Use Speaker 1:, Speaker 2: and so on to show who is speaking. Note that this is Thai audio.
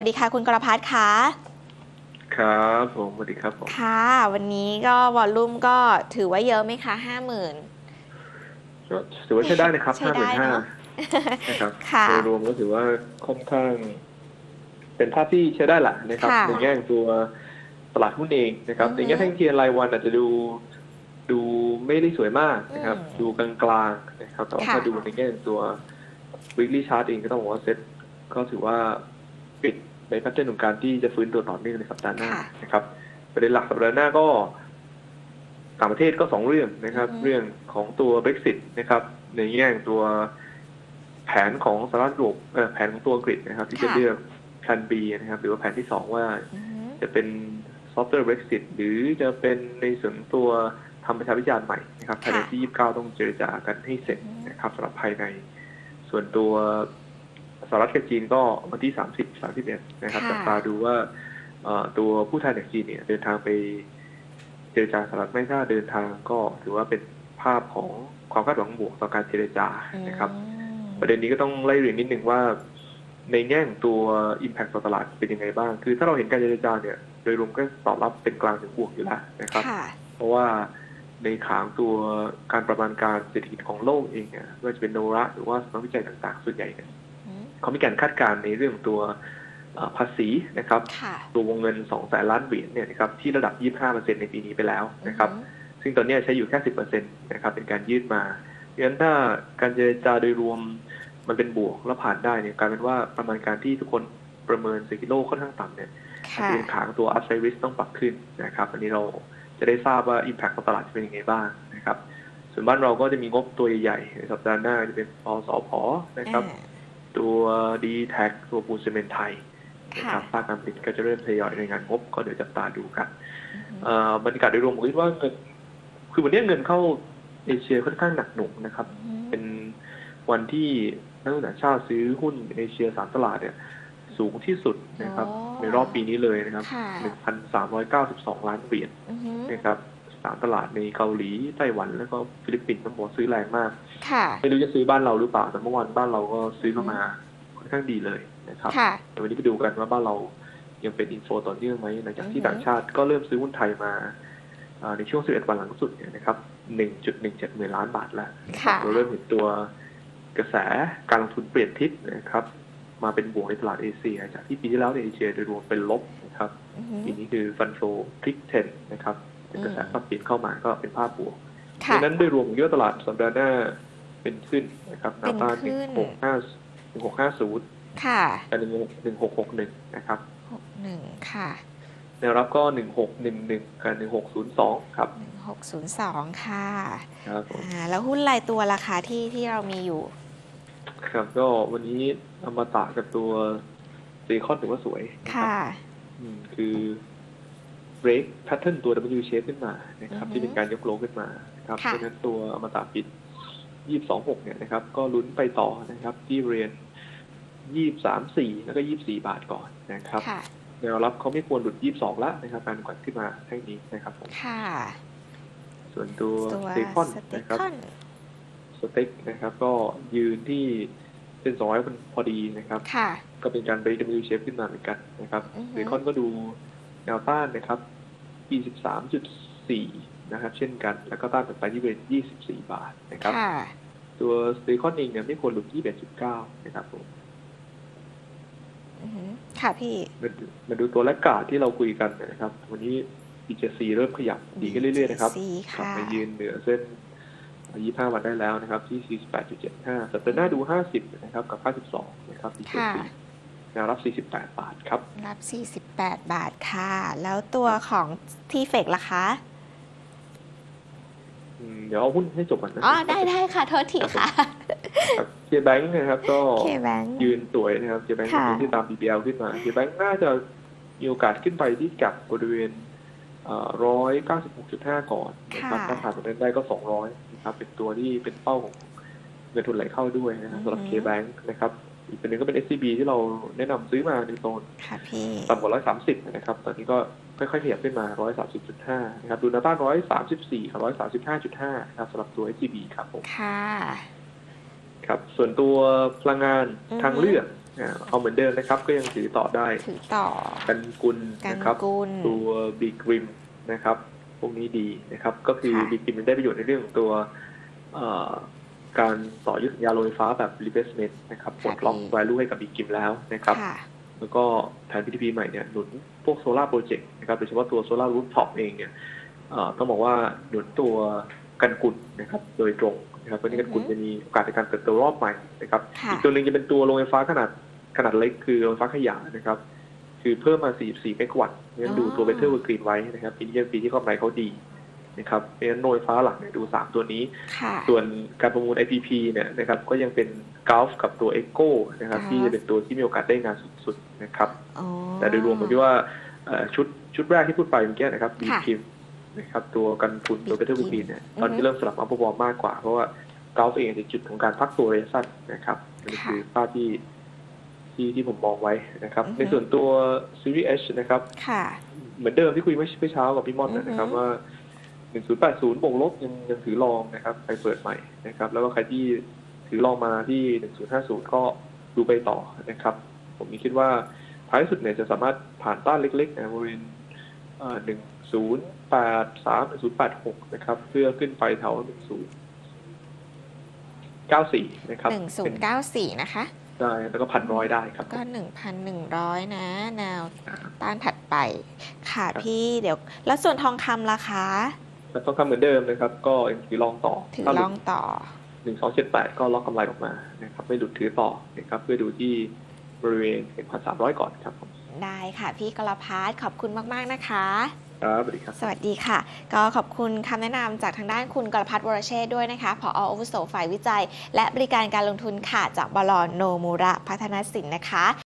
Speaker 1: สวัสดีค่ะคุณกรพัฒน์ค่ะ
Speaker 2: ครับผมสวัสดีครับผม
Speaker 1: ค่ะ วันนี้ก็วอลลุ่มก็ถือว่าเยอะไหมคะห้าหมื่น
Speaker 2: ก็ถือว่าใช้ได้นะครับ
Speaker 1: ใช้
Speaker 2: ห้าห
Speaker 1: ได้
Speaker 2: มื่นห้า
Speaker 1: เนอะ
Speaker 2: นะครับ
Speaker 1: ค่ะ
Speaker 2: โดยรวมก็ถือว่าค่อนข้าง เป็นภาพที่ใช้ได้แหละนะครับ
Speaker 1: ค่ะ
Speaker 2: ในแง่ของตัวตลาดหุ้นเองนะครับ
Speaker 1: อือฮึ
Speaker 2: ในแง่แท่งเทียนรายวันอาจจะดูดูไม่ได้สวยมากนะครับ
Speaker 1: อืม
Speaker 2: ดูกลางๆนะครับแต่ว่า
Speaker 1: ค่ะ
Speaker 2: ถ้าดูในแง่ของตัว weekly chart เองก็ต้องบอกว่าเซ็ตก็ถือว่าปิด ในแพทเทิร์นของการที่จะฟื้นตัวต่อเนื่องในสัปดาห์หน้า
Speaker 1: ค่ะ
Speaker 2: นะครับประเด็นหลักสัปดาห์หน้าก็ต่างประเทศก็สองเรื่องนะครับ
Speaker 1: อือฮึ
Speaker 2: เรื่องของตัว Brexit นะครับ ในแง่ของตัวแผนของสหรัฐยุโรปเอ่อแผนของตัวอังกฤษนะครับ ที่จะเลือกแผน B นะครับ หรือว่าแผนที่สองว่า
Speaker 1: อือฮึ
Speaker 2: จะเป็น softer Brexit หรือจะเป็นในส่วนของตัวทำประชาพิจารณ์ใหม่นะครับภายในที่ 29 ต้องเจรจากันให้เสร็จนะครับสำหรับภายใน ส่วนตัว สหรัฐกับจีนก็วันที่ 30 31 นะครับจับตาดูว่าเอ่อตัวผู้แทนจากจีนเนี่ยเดินทางไปเจรจาสหรัฐไม่ถ้าเดินทางก็ถือว่าเป็นภาพของความคาดหวังบวกต่อการเจรจานะครับ
Speaker 1: อืม
Speaker 2: ประเด็นนี้ก็ต้องไล่เรียงนิดนึงว่าในแง่ของตัว Impact ต่อตลาดเป็นยังไงบ้าง คือถ้าเราเห็นการเจรจาเนี่ย โดยรวมก็ตอบรับเป็นกลางถึงบวกอยู่แล้วนะครับ
Speaker 1: ค่ะ
Speaker 2: เพราะว่าในขางตัวการประมาณการเศรษฐกิจของโลกเองเนี่ยไม่ว่าจะเป็นโนระหรือว่าสำนักวิจัยต่างๆ ส่วนใหญ่เนี่ย
Speaker 1: อืม
Speaker 2: เขามีการคาดการณ์ในเรื่องของตัวเอ่อภาษีนะครับ
Speaker 1: ค่ะ
Speaker 2: ตัววงเงิน2แสนล้านเหรียญเนี่ยนะครับที่ระดับ 25%ในปีนี้ไปแล้วนะครับ
Speaker 1: อือฮึ
Speaker 2: ซึ่งตอนนี้ใช้อยู่แค่ 10%นะครับเป็นการยืดมาเพราะฉะนั้นถ้าการเจรจาโดยรวมมันเป็นบวกแล้วผ่านได้เนี่ยกลายเป็นว่าประมาณการที่ทุกคนประเมินเศรษฐกิจโลกค่อนข้างต่ำเนี่ยอาจ
Speaker 1: ค่ะ
Speaker 2: จะเป็นขางตัว upside risk ต้องปรับขึ้นนะครับ อันนี้เราจะได้ทราบว่า impact ของตลาดจะเป็นยังไงบ้างนะครับ ส่วนบ้านเราก็จะมีงบตัวใหญ่ๆในสัปดาห์หน้าจะเป็นปสพนะครับ ตัว d t แทตัวปูนซีเมนต์ไทยนะค
Speaker 1: ค่ะ
Speaker 2: รับภาคการผลิตก็จะเริ่มทยอยรายงานงบ ก็เดี๋ยวจับตาดูกัน
Speaker 1: อือฮึ
Speaker 2: เอ่อบรรยากาศโดยรวมผมคิดว่าเงินคือวันนี้เงินเข้าเอเชียค่อนข้างหนักหน่วงนะครับ เป็นวันที่นักลงทุนต่างชาติซื้อหุ้นเอเชียสามตลาดเนี่ยสูงที่สุดนะครับ
Speaker 1: อ๋อ
Speaker 2: ในรอบปีนี้เลยนะครับ
Speaker 1: ค่ะ
Speaker 2: 1,392 ล้านเหรียญ
Speaker 1: อือฮึ
Speaker 2: นะครับสามตลาดในเกาหลีไต้หวันแล้วก็ฟิลิปปินส์ต้องบอกซื้อแรงมาก
Speaker 1: ค่ะ
Speaker 2: ไม่รู้จะซื้อบ้านเราหรือเปล่าแต่เมื่อวานบ้านเราก็ซื้อเข้ามาค่อนข้างดีเลยนะครับ
Speaker 1: ค่ะ
Speaker 2: เดี๋ยววันนี้ไปดูกันว่าบ้านเรายังเป็นอินโฟต่อเนื่องไหมหลังจากที่
Speaker 1: อือฮึ
Speaker 2: ต่างชาติก็เริ่มซื้อหุ้นไทยมาอ่าในช่วง 11 วันหลังสุดเนี่ยนะครับ 1.17หมื่นล้านบาทแล้ว
Speaker 1: ค่ะ
Speaker 2: เราเริ่มเห็นตัวกระแสการลงทุนเปลี่ยนทิศนะครับ มาเป็นบวกในตลาดเอเชีย จากที่ปีที่แล้วในเอเชียโดยรวมเป็นลบนะครับ
Speaker 1: อือฮึ
Speaker 2: ปีนี้คือฟันโฟพลิกเทนนะครับ เป็นกระแส
Speaker 1: อืม
Speaker 2: ปรับเปลี่ยนเข้ามาก็เป็นภาพบวก
Speaker 1: ค่ะ
Speaker 2: ดังนั้นโดยรวมผมคิดว่าตลาดสัปดาห์หน้าเป็นขึ้นนะครับแนวต้าน
Speaker 1: เป็นขึ้น
Speaker 2: 165 1650
Speaker 1: ค่ะ
Speaker 2: กับหนึ่งหกหกหนึ่งนะครับ
Speaker 1: หกหนึ่งค่ะ
Speaker 2: แนวรับก็หนึ่งหกหนึ่งหนึ่งกับหนึ่งหกศูนย์สองครับ
Speaker 1: หนึ่งหกศูนย์สองค่ะ
Speaker 2: ครับผม
Speaker 1: อ่าแล้วหุ้นรายตัวราคาที่ที่เรามีอยู่
Speaker 2: ครับก็วันนี้อมตะกับตัวซีคอนถือว่าสวยนะครั
Speaker 1: ค่ะ
Speaker 2: บอืมคือ break pattern ตัว W shape ขึ้นมานะครับ
Speaker 1: อือฮึ
Speaker 2: ที่เป็นการยกโลขึ้นมานะครับเพ
Speaker 1: ค่ะ
Speaker 2: ราะฉะนั้นตัวอมตะปิดยี่สองหกเนี่ยนะครับ ก็ลุ้นไปต่อนะครับ ที่เรียนยี่สามสี่แล้วก็ยี่สี่บาทก่อนนะครับ
Speaker 1: ค่ะ
Speaker 2: แนวรับเขาไม่ควรหลุดยี่สองละนะครับการกดขึ้นมาแท่งนี้นะครับผม
Speaker 1: ค่ะ
Speaker 2: ส่วนตัว
Speaker 1: ตัว
Speaker 2: สเตคอน
Speaker 1: สเต
Speaker 2: นะครับ
Speaker 1: คอน
Speaker 2: สเต็กนะครับ ก็ยืนที่เส้นสองร้อยพอดีนะครับ
Speaker 1: ค่ะ
Speaker 2: ก็เป็นการเบรก W shape ขึ้นมาเหมือนกันนะครับ
Speaker 1: อือฮึ
Speaker 2: สเตคอนก็ดู แนวต้านนะครับ 23.4 นะครับ เช่นกัน แล้วก็ต้านถัดไปที่เป็น24 บาทนะครับ
Speaker 1: ค่ะ
Speaker 2: ตัวสเตคอนเองเนี่ยไม่ควรหลุด21.9 นะครับผม
Speaker 1: อือฮึค่ะพี่
Speaker 2: มาดูมาดูตัวแลกกาดที่เราคุยกันนะครับ วันนี้ BJC เริ่มขยับดีขึ้นเรื่อยๆนะครับ
Speaker 1: BJC
Speaker 2: กลับ
Speaker 1: ค่ะ
Speaker 2: มายืนเหนือเส้น 25 วันได้แล้วนะครับ ที่ 48.75 สัปดาห์หน้าดู 50 นะครับ กับ 52 นะครับ
Speaker 1: ค่ะ
Speaker 2: BJC แนวรับ 48 บาทครับ
Speaker 1: รับ 48 บาทค่ะ แล้วตัวของทีเฟกล่ะคะ
Speaker 2: อืมเดี๋ยวเอาหุ้นให้จบก่อนนะ
Speaker 1: อ๋อ ได้ได้ค่ะ โทษทีค่ะ
Speaker 2: ครับเจแบงค์นะครับ ก็
Speaker 1: เคแบง
Speaker 2: ยืนสวยนะครับเจแบงค์
Speaker 1: ค่ะ
Speaker 2: ที่ตาม BBL ขึ้นมาเจแบงค์น่าจะมีโอกาสขึ้นไปที่กับบริเวณร้อยเก้าสิบหกจุดห้าก่อนนะครับถ้าผ่านตรงนั้นได้ก็สองร้อยนะครับ เป็นตัวที่เป็นเป้าของเงินทุนไหลเข้าด้วยนะครับสำหรับเคแบงค์นะครับ อีกตัวหนึงก็เป็น SCB ที่เราแนะนำซื้อมาในโซน
Speaker 1: ค่ะพี่
Speaker 2: ต่ำกว่าร้อยสามสิบนะครับ ตอนนี้ก็ค่อยๆขยับขึ้นมาร้อยสามสิบจุดห้านะครับดูแนาต้านร้อยสามสิบสี่กับร้อยสามสิบห้าจุดห้านะครับสำหรับตัว SCB ครับผม
Speaker 1: ค่ะ
Speaker 2: ครับส่วนตัวพลังงาน
Speaker 1: อือฮึ
Speaker 2: ทางเลือกอ่าเอาเหมือนเดิมนะครับ ก็ยังถือต่อได้
Speaker 1: ถือต่อ
Speaker 2: กันกุล
Speaker 1: กัน
Speaker 2: นะครับ
Speaker 1: กุล
Speaker 2: ตัวบีกริมนะครับ พวกนี้ดีนะครับ ก็คือ
Speaker 1: ค่ะ
Speaker 2: บีกริมมันได้ประโยชน์ในเรื่องของตัวเอ่อ การต่อยุทธสัญญาโรงไฟฟ้าแบบ replacement นะครับปลดล็อก value ให้กับบีกริมแล้วนะครับ
Speaker 1: ค่ะ
Speaker 2: แล้วก็แผน PTP ใหม่เนี่ยหนุนพวกโซลาร์โปรเจกต์นะครับโดยเฉพาะตัวโซลาร์รูฟท็อปเองเนี่ยเอ่อต้องบอกว่าหนุนตัวกันกุลนะครับโดยตรงนะครับเพราะนี่กันกุล
Speaker 1: อือฮึ
Speaker 2: จะมีโอกาสในการเติบโตรอบใหม่นะครับ
Speaker 1: ค่ะ
Speaker 2: อีกตัวหนึ่งจะเป็นตัวโรงไฟฟ้าขนาดขนาดเล็กคือโรงไฟฟ้าขยะนะครับคือเพิ่มมา 44 เมกะวัตต์งั้นดูตัว Better World Green ไว้นะครับปีนี้เป็นปีที่กำไรเขาดี นะครับเพราะฉะนั้นโรงไฟฟ้าหลักเนี่ยดู 3 ตัวนี้
Speaker 1: ค่ะ
Speaker 2: ส่วนการประมูล IPP เนี่ยนะครับก็ยังเป็นก l f กับตัว Echo นะครับ
Speaker 1: Gulf
Speaker 2: ที่จะเป็นตัวที่มีโอกาสได้งานสูงสุดนะครับ
Speaker 1: อ๋อ
Speaker 2: แต่โดยรวมผมคิดว่าเอ่อชุดชุดแรกที่พูดไปเมื่อกี้นะครับบี
Speaker 1: ค่ะ
Speaker 2: คิมนะครับตัวกันทุนตัว
Speaker 1: Big
Speaker 2: Better
Speaker 1: Kim
Speaker 2: World Green เนี่ย
Speaker 1: อือฮึ
Speaker 2: ตอนนี้เริ่มสลับอัพบอลมากกว่า เพราะว่า g ลฟเองในจุดของการพักตัวระยะสั้นนะครับนี่
Speaker 1: ค่ะ
Speaker 2: คือภาพที่ที่ที่ผมมองไว้นะครับ
Speaker 1: อือฮึ
Speaker 2: ในส่วนตัว Series H นะครับ
Speaker 1: ค่ะ
Speaker 2: เหมือนเดิมที่คุยเมื่อเมื่อเช้ากับพี่ม่อนนะครับ
Speaker 1: อือฮึ
Speaker 2: ว่า1080บวกลบยังยังถือรองนะครับใครเปิดใหม่นะครับ แล้วก็ใครที่ถือรองมาที่1050ก็ดูไปต่อนะครับ ผมคิดว่าท้ายสุดเนี่ยจะสามารถผ่านต้านเล็กๆนะบริเวณหนึ่งศูนย์แปดสามศูนย์แปดหกนะครับ เพื่อขึ้นไปแถวหนึ่งศูนย์เก้าสี่นะครับ
Speaker 1: หนึ่งศูนย์เก้าสี่นะคะ
Speaker 2: ได้แล้วก็พันร้อยได้ครับ
Speaker 1: ก็หนึ่งพันหนึ่งร้อยนะแนว
Speaker 2: อ่า
Speaker 1: ต้านถัดไป ค่ะ
Speaker 2: ครับ
Speaker 1: พี่เดี๋ยว แล้วส่วนทองคำล่ะคะ
Speaker 2: แล้วต้องทำเหมือนเดิมนะครับ ก็ยังถือรองต่อ
Speaker 1: ถือ
Speaker 2: ถ้าห
Speaker 1: ล
Speaker 2: ลุ
Speaker 1: อง
Speaker 2: ด
Speaker 1: ต่อ
Speaker 2: หนึ่งสองเจ็ดแปดก็ล็อกกำไรออกมานะครับ ไม่หลุดถือต่อนะครับเพื่อดูที่บริเวณหนึ่งพันสามร้อยก่อนครับผม
Speaker 1: ได้ค่ะพี่กรพัฒน์ขอบคุณมาก ๆ นะคะ
Speaker 2: ครับสวัสดีครับ
Speaker 1: สวัสดีค่ะ ก็ขอบคุณคำแนะนำจากทางด้านคุณกรพัฒน์วรเชษฐ์ด้วยนะคะผออาวุโสฝ่ายวิจัย และบริการการลงทุนค่ะจากบลโนมูระพัฒนสินนะคะ